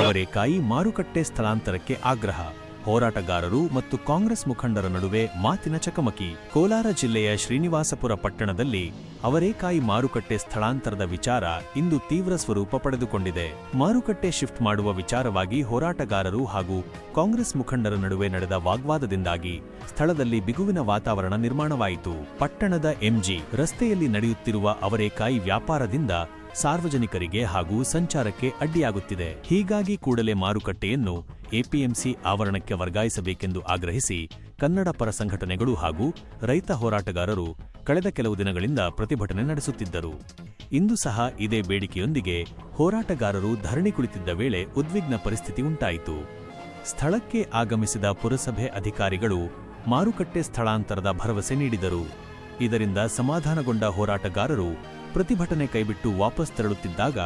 ಅವರೇಕಾಯಿ ಮಾರುಕಟ್ಟೆ ಸ್ಥಳಾಂತರಕ್ಕೆ ಆಗ್ರಹ ಹೋರಾಟಗಾರರು ಮತ್ತು ಕಾಂಗ್ರೆಸ್ ಮುಖಂಡರ ನಡುವೆ ಮಾತಿನ ಚಕಮಕಿ. ಕೋಲಾರ ಜಿಲ್ಲೆಯ ಶ್ರೀನಿವಾಸಪುರ ಪಟ್ಟಣದಲ್ಲಿ ಅವರೇಕಾಯಿ ಮಾರುಕಟ್ಟೆ ಸ್ಥಳಾಂತರದ ವಿಚಾರ ಇಂದು ತೀವ್ರ ಸ್ವರೂಪ ಪಡೆದುಕೊಂಡಿದೆ. ಮಾರುಕಟ್ಟೆ ಶಿಫ್ಟ್ ಮಾಡುವ ವಿಚಾರವಾಗಿ ಹೋರಾಟಗಾರರು ಹಾಗೂ ಕಾಂಗ್ರೆಸ್ ಮುಖಂಡರ ನಡುವೆ ನಡೆದ ವಾಗ್ವಾದದಿಂದಾಗಿ ಸ್ಥಳದಲ್ಲಿ ಬಿಗುವಿನ ವಾತಾವರಣ ನಿರ್ಮಾಣವಾಯಿತು. ಪಟ್ಟಣದ ಎಂಜಿ ರಸ್ತೆಯಲ್ಲಿ ನಡೆಯುತ್ತಿರುವ ಅವರೇಕಾಯಿ ವ್ಯಾಪಾರದಿಂದ ಸಾರ್ವಜನಿಕರಿಗೆ ಹಾಗೂ ಸಂಚಾರಕ್ಕೆ ಅಡ್ಡಿಯಾಗುತ್ತಿದೆ. ಹೀಗಾಗಿ ಕೂಡಲೇ ಮಾರುಕಟ್ಟೆಯನ್ನು ಎಪಿಎಂಸಿ ಆವರಣಕ್ಕೆ ವರ್ಗಾಯಿಸಬೇಕೆಂದು ಆಗ್ರಹಿಸಿ ಕನ್ನಡ ಪರ ಸಂಘಟನೆಗಳು ಹಾಗೂ ರೈತ ಹೋರಾಟಗಾರರು ಕಳೆದ ಕೆಲವು ದಿನಗಳಿಂದ ಪ್ರತಿಭಟನೆ ನಡೆಸುತ್ತಿದ್ದರು. ಇಂದು ಸಹ ಇದೇ ಬೇಡಿಕೆಯೊಂದಿಗೆ ಹೋರಾಟಗಾರರು ಧರಣಿ ಕುಳಿತಿದ್ದ ವೇಳೆ ಉದ್ವಿಗ್ನ ಪರಿಸ್ಥಿತಿ ಉಂಟಾಯಿತು. ಸ್ಥಳಕ್ಕೆ ಆಗಮಿಸಿದ ಪುರಸಭೆ ಅಧಿಕಾರಿಗಳು ಮಾರುಕಟ್ಟೆ ಸ್ಥಳಾಂತರದ ಭರವಸೆ ನೀಡಿದರು. ಇದರಿಂದ ಸಮಾಧಾನಗೊಂಡ ಹೋರಾಟಗಾರರು ಪ್ರತಿಭಟನೆ ಕೈಬಿಟ್ಟು ವಾಪಸ್ ತೆರಳುತ್ತಿದ್ದಾಗ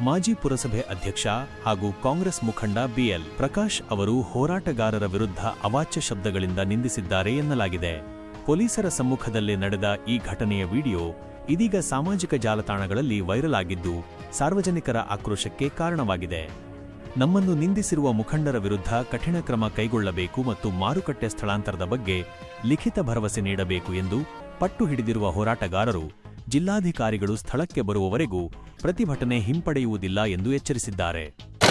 ಮಾಜಿ ಪುರಸಭೆ ಅಧ್ಯಕ್ಷ ಹಾಗೂ ಕಾಂಗ್ರೆಸ್ ಮುಖಂಡ ಬಿಎಲ್ ಪ್ರಕಾಶ್ ಅವರು ಹೋರಾಟಗಾರರ ವಿರುದ್ಧ ಅವಾಚ್ಯ ಶಬ್ದಗಳಿಂದ ನಿಂದಿಸಿದ್ದಾರೆ ಎನ್ನಲಾಗಿದೆ. ಪೊಲೀಸರ ಸಮ್ಮುಖದಲ್ಲೇ ನಡೆದ ಈ ಘಟನೆಯ ವಿಡಿಯೋ ಇದೀಗ ಸಾಮಾಜಿಕ ಜಾಲತಾಣಗಳಲ್ಲಿ ವೈರಲ್ ಆಗಿದ್ದು ಸಾರ್ವಜನಿಕರ ಆಕ್ರೋಶಕ್ಕೆ ಕಾರಣವಾಗಿದೆ. ನಮ್ಮನ್ನು ನಿಂದಿಸಿರುವ ಮುಖಂಡರ ವಿರುದ್ಧ ಕಠಿಣ ಕ್ರಮ ಕೈಗೊಳ್ಳಬೇಕು ಮತ್ತು ಮಾರುಕಟ್ಟೆ ಸ್ಥಳಾಂತರದ ಬಗ್ಗೆ ಲಿಖಿತ ಭರವಸೆ ನೀಡಬೇಕು ಎಂದು ಪಟ್ಟು ಹಿಡಿದಿರುವ ಹೋರಾಟಗಾರರು ಜಿಲ್ಲಾಧಿಕಾರಿಗಳು ಸ್ಥಳಕ್ಕೆ ಬರುವವರೆಗೂ ಪ್ರತಿಭಟನೆ ಹಿಂಪಡೆಯುವುದಿಲ್ಲ ಎಂದು ಎಚ್ಚರಿಸಿದ್ದಾರೆ.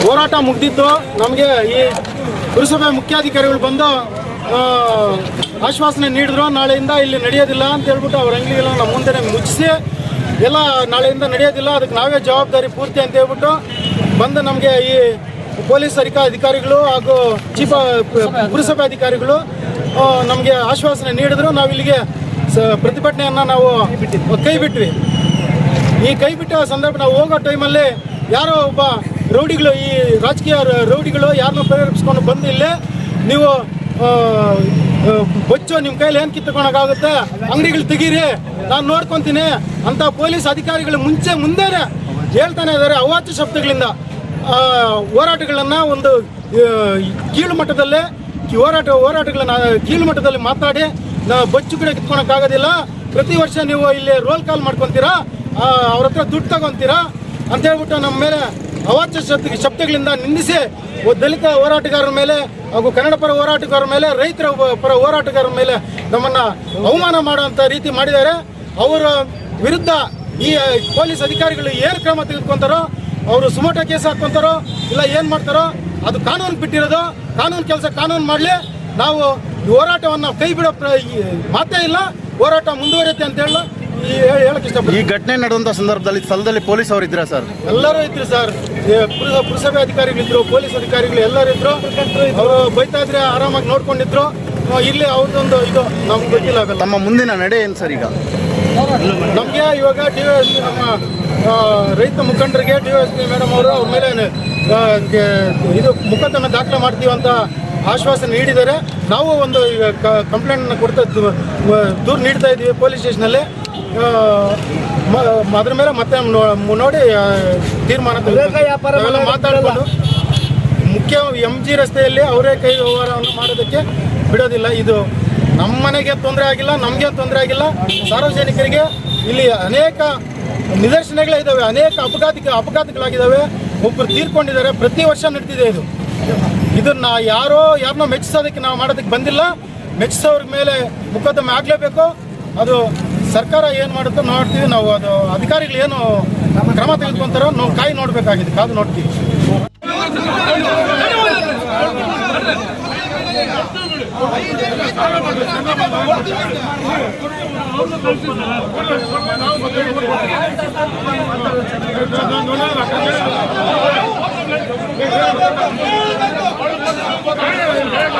ಹೋರಾಟ ಮುಗಿದಿದ್ದು ನಮಗೆ ಈ ಪುರಸಭೆ ಮುಖ್ಯಾಧಿಕಾರಿಗಳು ಬಂದು ಆಶ್ವಾಸನೆ ನೀಡಿದ್ರು. ನಾಳೆಯಿಂದ ಇಲ್ಲಿ ನಡೆಯೋದಿಲ್ಲ ಅಂತ ಹೇಳ್ಬಿಟ್ಟು ಅವ್ರ ಅಂಗಡಿಗಳನ್ನ ನಮ್ಮ ಮುಂದೆ ಮುಚ್ಚಿಸಿ, ಎಲ್ಲ ನಾಳೆಯಿಂದ ನಡೆಯೋದಿಲ್ಲ, ಅದಕ್ಕೆ ನಾವೇ ಜವಾಬ್ದಾರಿ ಪೂರ್ತಿ ಅಂತ ಹೇಳ್ಬಿಟ್ಟು ಬಂದು ನಮಗೆ ಈ ಪೊಲೀಸ್ ಅಧಿಕ, ಅಧಿಕಾರಿಗಳು ಹಾಗೂ ಚೀಫ್, ಪುರಸಭೆ ಅಧಿಕಾರಿಗಳು ನಮಗೆ ಆಶ್ವಾಸನೆ ನೀಡಿದ್ರು. ನಾವು ಇಲ್ಲಿಗೆ ಸ- ಪ್ರತಿಭಟನೆಯನ್ನು ನಾವು ಕೈ ಬಿಟ್ವಿ ಈ ಕೈ ಬಿಟ್ಟ ಸಂದರ್ಭ ನಾವು ಹೋಗೋ ಟೈಮಲ್ಲಿ ಯಾರೋ ಒಬ್ಬ ರೌಡಿಗಳು, ಈ ರಾಜಕೀಯ ರೌಡಿಗಳು ಯಾರನ್ನೂ ಪ್ರೇರೇಪಿಸ್ಕೊಂಡು ಬಂದು ಇಲ್ಲೇ ನೀವು ಬೊಚ್ಚು ನಿಮ್ಮ ಕೈಯಲ್ಲಿ ಏನು ಕಿತ್ತುಕೊಳಕ್ಕಾಗುತ್ತೆ? ಅಂಗಡಿಗಳು ತೆಗೀರಿ, ನಾನು ನೋಡ್ಕೊತೀನಿ. ಅಂತ ಪೊಲೀಸ್ ಅಧಿಕಾರಿಗಳು ಮುಂಚೆ ಮುಂದೆನೆ ಹೇಳ್ತಾನೆ ಇದ್ದಾರೆ ಅವಾಚ್ಯ ಶಬ್ದಗಳಿಂದ. ಹೋರಾಟಗಳನ್ನು ಒಂದು ಕೀಳು ಮಟ್ಟದಲ್ಲೇ ಹೋರಾಟ, ಹೋರಾಟಗಳನ್ನ ಕೀಳು ಮಟ್ಟದಲ್ಲಿ ಮಾತಾಡಿ ನಾವು ಬಚ್ಚು ಗಿಡ ಕಿತ್ಕೊಳಕ್ಕಾಗೋದಿಲ್ಲ ಪ್ರತಿ ವರ್ಷ ನೀವು ಇಲ್ಲಿ ರೋಲ್ ಕಾಲ್ ಮಾಡ್ಕೊತೀರಾ? ಅವ್ರ ಹತ್ರ ದುಡ್ಡು ತಗೊಂತೀರಾ? ಅಂತ ಹೇಳ್ಬಿಟ್ಟು ನಮ್ಮ ಮೇಲೆ ಅವಾಚ್ಯ ಶಬ್ದ ಶಬ್ದಗಳಿಂದ ನಿಂದಿಸಿ ದಲಿತ ಹೋರಾಟಗಾರರ ಮೇಲೆ ಹಾಗೂ ಕನ್ನಡ ಪರ ಹೋರಾಟಗಾರರ ಮೇಲೆ, ರೈತರ ಪರ ಹೋರಾಟಗಾರರ ಮೇಲೆ ನಮ್ಮನ್ನ ಅವಮಾನ ಮಾಡುವಂತ ರೀತಿ ಮಾಡಿದ್ದಾರೆ. ಅವರ ವಿರುದ್ಧ ಈ ಪೊಲೀಸ್ ಅಧಿಕಾರಿಗಳು ಏನು ಕ್ರಮ ತೆಗೆದುಕೊಂತಾರೋ, ಅವರು ಸುಮೋಟ ಕೇಸ್ ಹಾಕೊಂತಾರೋ ಇಲ್ಲ ಏನು ಮಾಡ್ತಾರೋ, ಅದು ಕಾನೂನು ಬಿಟ್ಟಿರೋದು. ಕಾನೂನು ಕೆಲಸ ಕಾನೂನು ಮಾಡಲಿ. ನಾವು ಹೋರಾಟವನ್ನು ಕೈ ಬಿಡೋ ಮಾತೇ ಇಲ್ಲ ಹೋರಾಟ ಮುಂದುವರಿಯುತ್ತೆ ಅಂತ ಹೇಳಿ ಈ ಘಟನೆ ನಡೆದಂತ ಸಂದರ್ಭದಲ್ಲಿ ಸ್ಥಳದಲ್ಲಿ ಪೊಲೀಸ್ ಅವರು ಇದ್ರ ಸರ್? ಎಲ್ಲರೂ ಇದ್ರು ಸರ್. ಪುರಸಭೆ ಅಧಿಕಾರಿಗಳಿದ್ರು ಪೊಲೀಸ್ ಅಧಿಕಾರಿಗಳು ಎಲ್ಲರೂ ಇದ್ರು. ಅವರು ಬೈತಾ ಇದ್ರೆ ಆರಾಮಾಗಿ ನೋಡ್ಕೊಂಡಿದ್ರು. ಇಲ್ಲಿ ಅವ್ರದ್ದೊಂದು ಇದು ನಮ್ಗೆ ಗೊತ್ತಿಲ್ಲ ನಮ್ಮ ಮುಂದಿನ ನಡೆ ಏನು ಸರ್ ಈಗ? ನಮಗೆ ಇವಾಗ ಡಿ ಎಸ್ ಪಿ ನಮ್ಮ ರೈತ ಮುಖಂಡರಿಗೆ ಡಿ ಎಸ್ ಪಿ ಮೇಡಮ್ ಅವರು ಅವ್ರ ಮೇಲೆ ಇದು ಮೊಕದ್ದಮೆ ದಾಖಲೆ ಮಾಡ್ತೀವಂತ ಆಶ್ವಾಸನೆ ನೀಡಿದ್ದಾರೆ ನಾವು ಒಂದು ಈಗ ಕಂಪ್ಲೇಂಟ್ ಕೊಡ್ತಾ ದೂರು ನೀಡ್ತಾ ಇದ್ದೀವಿ ಪೊಲೀಸ್ ಸ್ಟೇಷನಲ್ಲಿ. ಅದ್ರ ಮೇಲೆ ಮತ್ತೆ ನೋಡಿ ತೀರ್ಮಾನ ಮಾತಾಡಿಕೊಂಡು ಮುಖ್ಯ ಎಂ ಜಿ ರಸ್ತೆಯಲ್ಲಿ ಅವರೇ ಕೈ ವ್ಯವಹಾರವನ್ನು ಮಾಡೋದಕ್ಕೆ ಬಿಡೋದಿಲ್ಲ. ಇದು ನಮ್ಮ ಮನೆಗೆ ತೊಂದರೆ ಆಗಿಲ್ಲ ನಮಗೆ ತೊಂದರೆ ಆಗಿಲ್ಲ. ಸಾರ್ವಜನಿಕರಿಗೆ ಇಲ್ಲಿ ಅನೇಕ ನಿದರ್ಶನಗಳೇ ಇದ್ದಾವೆ. ಅನೇಕ ಅಪಘಾತ ಅಪಘಾತಗಳಾಗಿದ್ದಾವೆ. ಒಬ್ಬರು ತೀರ್ಕೊಂಡಿದ್ದಾರೆ. ಪ್ರತಿ ವರ್ಷ ನಡೀತಿದೆ ಇದು. ಇದನ್ನ ಯಾರೋ ಯಾರನ್ನೋ ಮೆಚ್ಚಿಸೋದಕ್ಕೆ ನಾವು ಮಾಡೋದಕ್ಕೆ ಬಂದಿಲ್ಲ. ಮೆಚ್ಚಿಸೋರ ಮೇಲೆ ಮುಖದ್ದಮೆ ಆಗಲೇಬೇಕು. ಅದು ಸರ್ಕಾರ ಏನು ಮಾಡುತ್ತೋ ನೋಡ್ತೀವಿ. ನಾವು ಅದು ಅಧಿಕಾರಿಗಳು ಏನು ಕ್ರಮ ತೆಗೆದುಕೊಂತಾರೋ ನಾವು ಕಾಯಿ ನೋಡಬೇಕಾಗಿದೆ. ಕಾದು ನೋಡ್ತೀವಿ.